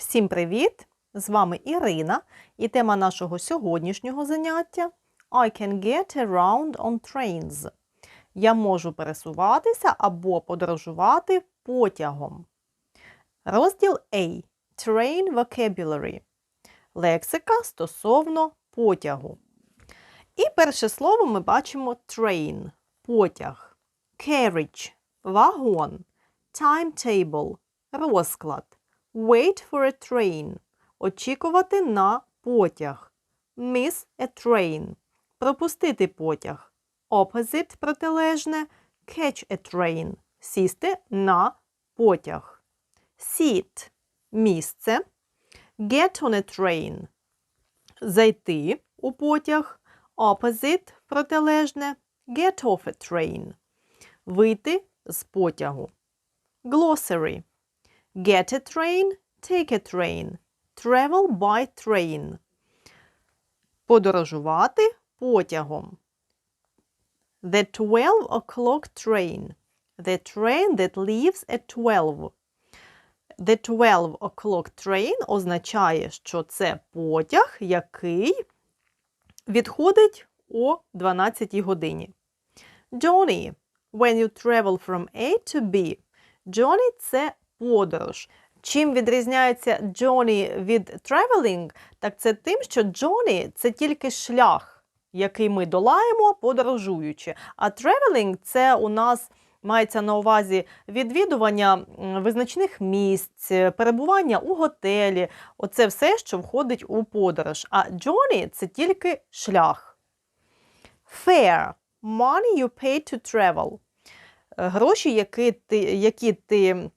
Всім привіт! З вами Ірина і тема нашого сьогоднішнього заняття I can get around on trains. Я можу пересуватися або подорожувати потягом. Розділ A. Train vocabulary. Лексика стосовно потягу. І перше слово ми бачимо train потяг, carriage вагон, timetable розклад. Wait for a train. Очікувати на потяг. Miss a train. Пропустити потяг. Opposite протилежне. Catch a train. Сісти на потяг. Sit місце. Get on a train. Зайти у потяг. Opposite протилежне. Get off a train. Вийти з потягу. Glossary. Get a train, take a train. Travel by train. Подорожувати потягом. The 12 o'clock train. The train that leaves at 12. The 12 o'clock train означає, що це потяг, який відходить о 12 годині. Journey. When you travel from A to B. Journey – це подорож. Чим відрізняється journey від traveling, так це тим, що journey – це тільки шлях, який ми долаємо, подорожуючи. А traveling – це у нас мається на увазі відвідування визначних місць, перебування у готелі. Оце все, що входить у подорож. А journey – це тільки шлях. Fare – money you pay to travel. Гроші, які ти, які ти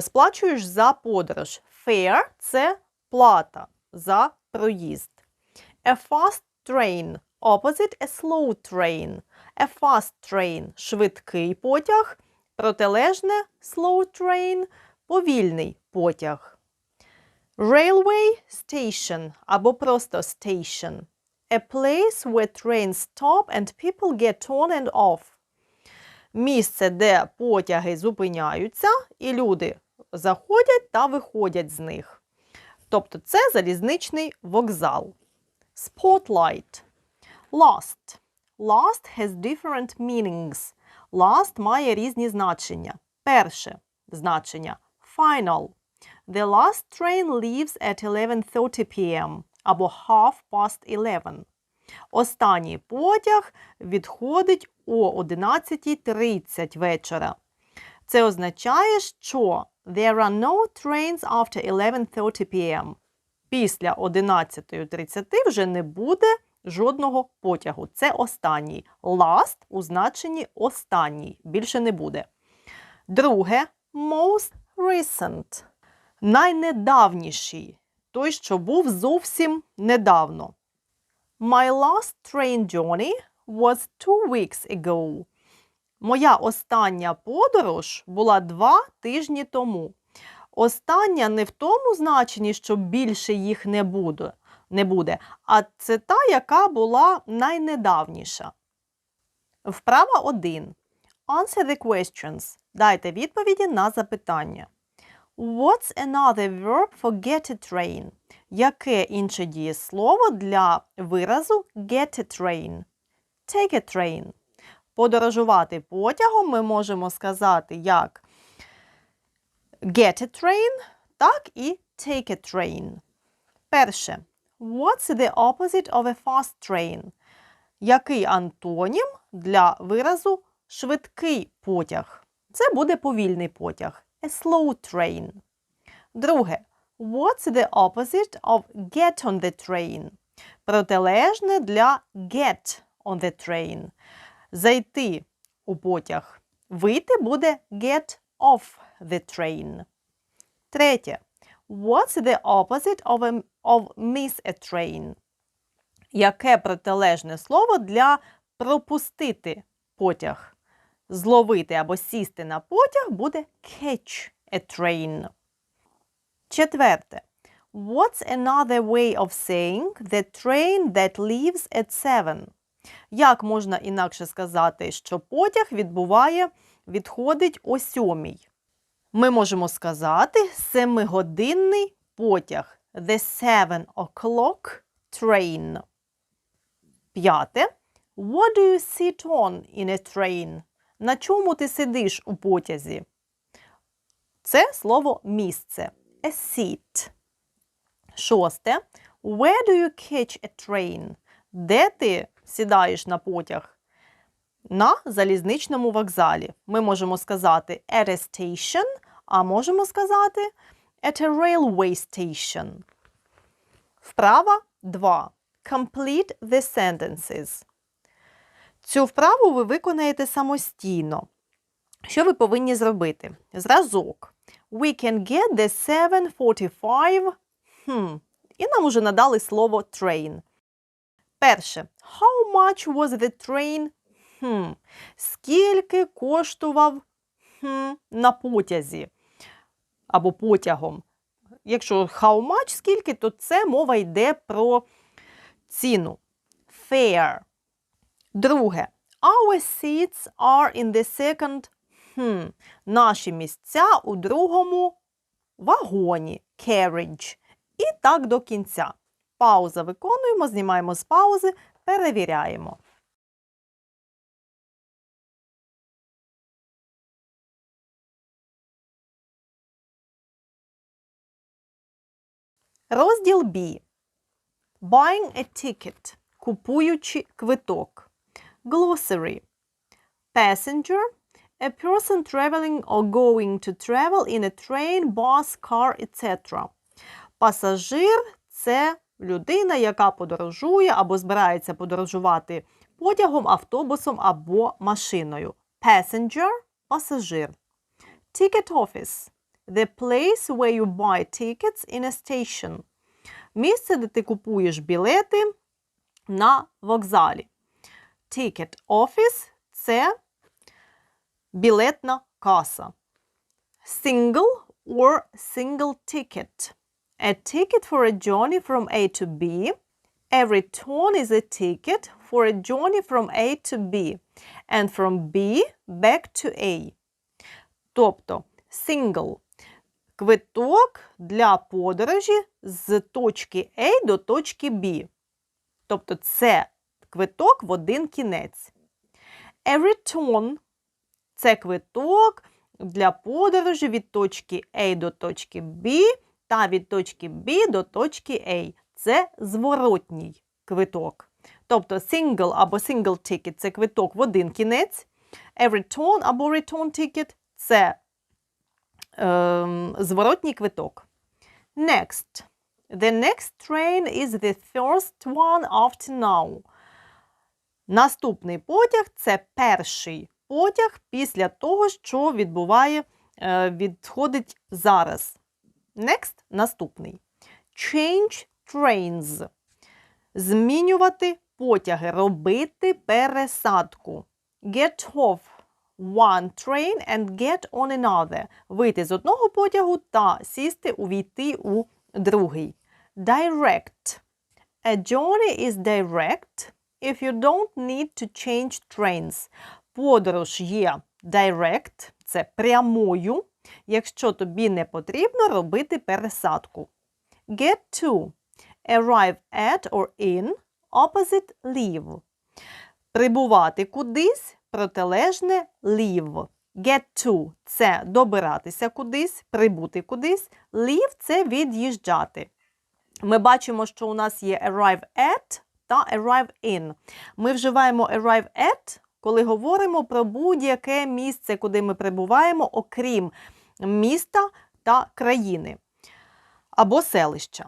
сплачуєш за подорож. Fare – це плата за проїзд. A fast train – opposite a slow train. A fast train – швидкий потяг, протилежне slow train – повільний потяг. Railway station або просто station. A place where trains stop and people get on and off місце, де потяги зупиняються, і люди заходять та виходять з них. Тобто це залізничний вокзал. Spotlight. Last. Last has different meanings. Last має різні значення. Перше значення final. The last train leaves at 11.30 p.m. або half past 11. Останній потяг відходить о 11.30 вечора. Це означає, що there are no trains after 11.30 p.m. Після 11.30 вже не буде жодного потягу. Це останній. Last у значенні останній. Більше не буде. Друге most recent. Найнедавніший. Той, що був зовсім недавно. My last train journey was two weeks ago. Моя остання подорож була два тижні тому. Остання не в тому значенні, що більше їх не буде, не буде, а це та, яка була найнедавніша. Вправа 1. Answer the questions. Дайте відповіді на запитання. What's another verb for get a train? Яке інше дієслово для виразу get a train? Take a train. Подорожувати потягом ми можемо сказати як get a train, так і take a train. Перше. What's the opposite of a fast train? Який антонім для виразу швидкий потяг? Це буде повільний потяг. A slow train. Друге. What's the opposite of get on the train? Протилежне для get on the train. Зайти у потяг. Вийти буде get off the train. Третє. What's the opposite of, a, of miss a train? Яке протилежне слово для пропустити потяг? Зловити або сісти на потяг буде catch a train. Четверте. What's another way of saying the train that leaves at 7? Як можна інакше сказати, що потяг відбуває, відходить о сьомій? Ми можемо сказати семигодинний потяг. The seven o'clock train. П'яте. What do you sit on in a train? На чому ти сидиш у потязі? Це слово місце. A seat. Шосте. Where do you catch a train? Де ти сідаєш на потяг? На залізничному вокзалі. Ми можемо сказати at a station, а можемо сказати at a railway station. Вправа 2. Complete the sentences. Цю вправу ви виконаєте самостійно. Що ви повинні зробити? Зразок. We can get the 745. Хм. І нам уже надали слово train. Перше. How much was the train? Хм. Скільки коштував хм, на потязі або потягом? Якщо how much, скільки, то це мова йде про ціну. Fair. Друге. Our seats are in the second. Хм. Наші місця у другому вагоні. Carriage. І так до кінця. Пауза виконуємо, знімаємо з паузи, перевіряємо. Розділ B. Buying a ticket. Купуючи квиток. Glossary. Passenger. A person traveling or going to travel in a train, bus, car, etc. Пасажир це людина, яка подорожує або збирається подорожувати потягом, автобусом або машиною. Passenger – пасажир. Ticket office – the place where you buy tickets in a station. Місце, де ти купуєш білети на вокзалі. Ticket office – це білетна каса. Single or single ticket. A ticket for a journey from A to B. Every turn is a ticket for a journey from A to B and from B back to A. Тобто single – квиток для подорожі з точки A до точки B. Тобто це квиток в один кінець. A return – це квиток для подорожі від точки A до точки B та від точки B до точки A. Це зворотній квиток. Тобто single або single ticket – це квиток в один кінець. A return або return ticket – це ем, зворотній квиток. Next. The next train is the first one after now. Наступний потяг це перший потяг після того, що відбуває, е, відходить зараз. Next – наступний. Change trains. Змінювати потяги, робити пересадку. Get off one train and get on another. Вийти з одного потягу та сісти, увійти у другий. Direct. A journey is direct if you don't need to change trains. Подорож є direct, це прямою, якщо тобі не потрібно робити пересадку. Get to. Arrive at or in. Opposite leave. Прибувати кудись протилежне leave. Get to – це добиратися кудись, прибути кудись. Leave – це від'їжджати. Ми бачимо, що у нас є arrive at та arrive in. Ми вживаємо arrive at, коли говоримо про будь-яке місце, куди ми прибуваємо, окрім міста та країни або селища.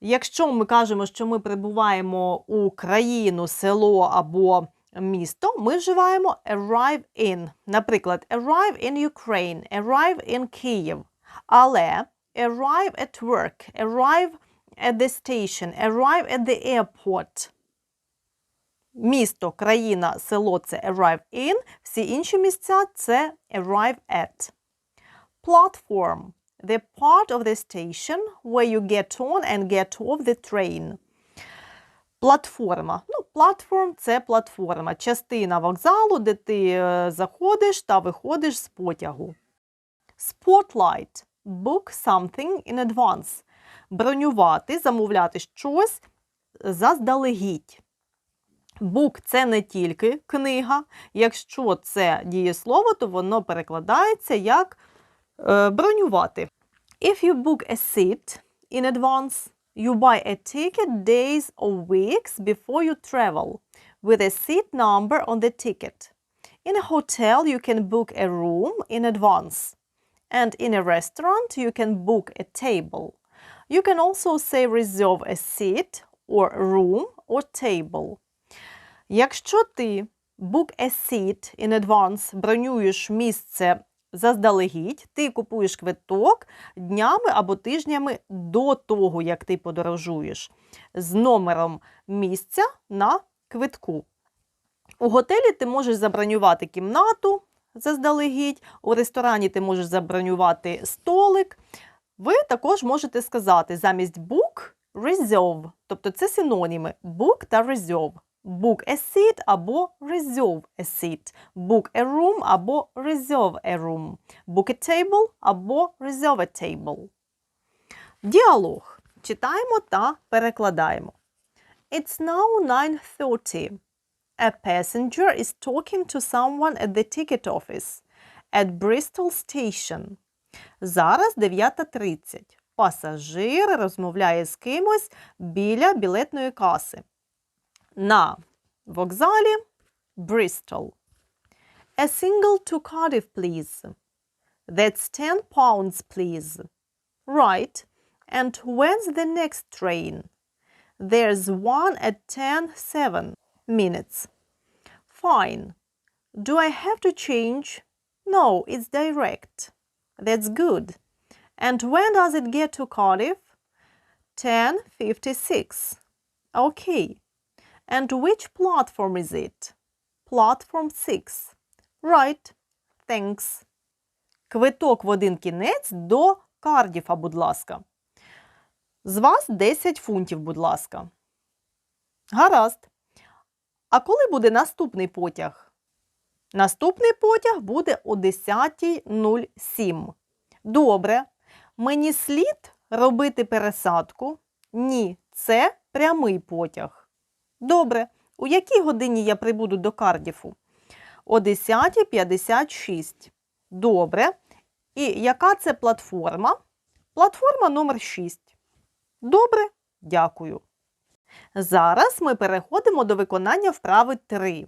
Якщо ми кажемо, що ми прибуваємо у країну, село або місто, ми вживаємо arrive in. Наприклад, arrive in Ukraine, arrive in Kyiv. Але arrive at work, arrive at the station, arrive at the airport. Місто, країна, село це arrive in, всі інші місця це arrive at. Platform the part of the station where you get on and get off the train. Платформа. Ну, платформ це платформа, частина вокзалу, де ти е, заходиш та виходиш з потягу. Spotlight. Book something in advance. Бронювати, замовляти щось заздалегідь. Book – це не тільки книга. Якщо це дієслово, то воно перекладається як е, бронювати. If you book a seat in advance, you buy a ticket days or weeks before you travel with a seat number on the ticket. In a hotel, you can book a room in advance. And in a restaurant, you can book a table. You can also say reserve a seat or room or table. Якщо ти book a seat in advance, бронюєш місце заздалегідь, ти купуєш квиток днями або тижнями до того, як ти подорожуєш, з номером місця на квитку. У готелі ти можеш забронювати кімнату заздалегідь, у ресторані ти можеш забронювати столик. Ви також можете сказати замість book reserve, тобто це синоніми book та reserve. Book a seat або reserve a seat. Book a room або reserve a room. Book a table або reserve a table. Діалог. Читаємо та перекладаємо. It's now 9.30. A passenger is talking to someone at the ticket office at Bristol Station. Зараз 9.30. Пасажир розмовляє з кимось біля білетної каси. На вокзалі Bristol. A single to Cardiff, please. That's 10 pounds, please. Right. And when's the next train? There's one at 10.7 minutes. Fine. Do I have to change? No, it's direct. That's good. And when does it get to Cardiff? 10.56. Okay. And which platform is it? Platform 6. Right. Thanks. Квиток в один кінець до Кардіфа, будь ласка. З вас 10 фунтів, будь ласка. Гаразд. А коли буде наступний потяг? Наступний потяг буде о 10.07. Добре. Мені слід робити пересадку? Ні, це прямий потяг. Добре. У якій годині я прибуду до Кардіфу? О 10.56. Добре. І яка це платформа? Платформа номер 6. Добре, дякую. Зараз ми переходимо до виконання вправи 3.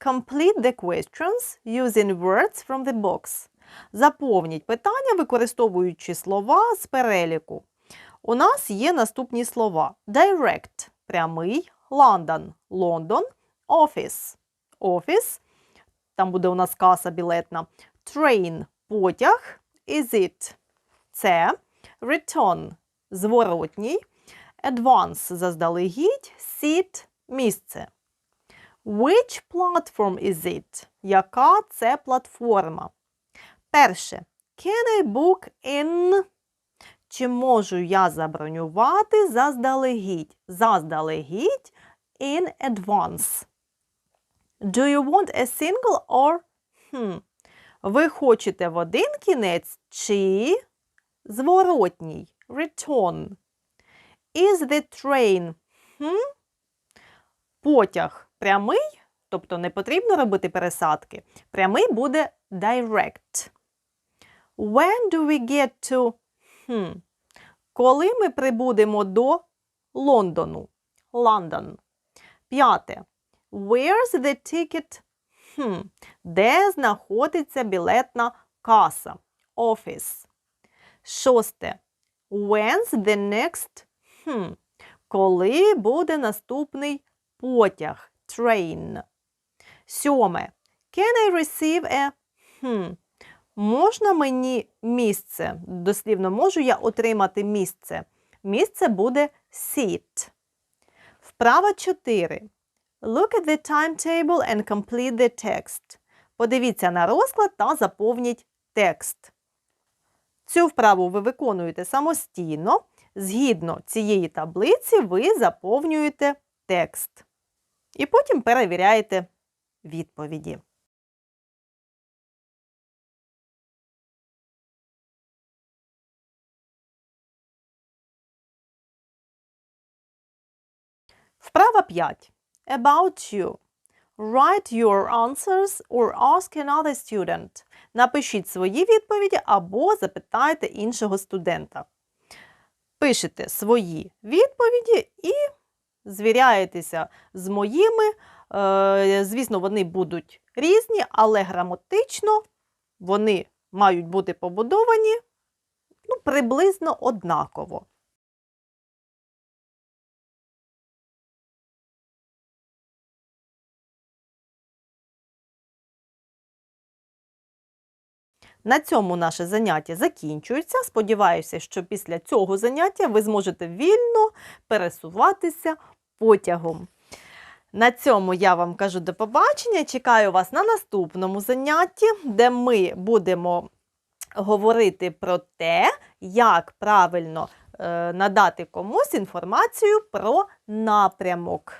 Complete the questions using words from the box. Заповніть питання, використовуючи слова з переліку. У нас є наступні слова: direct прямий, London Лондон, office офіс. Там буде у нас каса білетна. Train потяг. Is it це. Return зворотній. Advance заздалегідь. Seat місце. Which platform is it? Яка це платформа? Перше. Can I book in? Чи можу я забронювати заздалегідь? Заздалегідь in advance. Do you want a single or hmm. Ви хочете в один кінець чи зворотній? Return. Is the train hmm? потяг прямий, тобто не потрібно робити пересадки. Прямий буде direct. When do we get to hmm. Коли ми прибудемо до Лондону? London. П'яте. Where's the ticket? Хм. Де знаходиться білетна каса? Office. Шосте. When's the next? Хм. Коли буде наступний потяг? Train. Сьоме. Can I receive a? Хм. Можна мені місце? Дослівно, можу я отримати місце? Місце буде seat. Вправа 4. Look at the timetable and complete the text. Подивіться на розклад та заповніть текст. Цю вправу ви виконуєте самостійно. Згідно цієї таблиці, ви заповнюєте текст. І потім перевіряєте відповіді. Вправа 5. About you. Write your answers or ask another student. Напишіть свої відповіді або запитайте іншого студента. Пишете свої відповіді і звіряєтеся з моїми. Е, Звісно, вони будуть різні, але граматично вони мають бути побудовані ну, приблизно однаково. На цьому наше заняття закінчується. Сподіваюся, що після цього заняття ви зможете вільно пересуватися потягом. На цьому я вам кажу до побачення. Чекаю вас на наступному занятті, де ми будемо говорити про те, як правильно е, надати комусь інформацію про напрямок.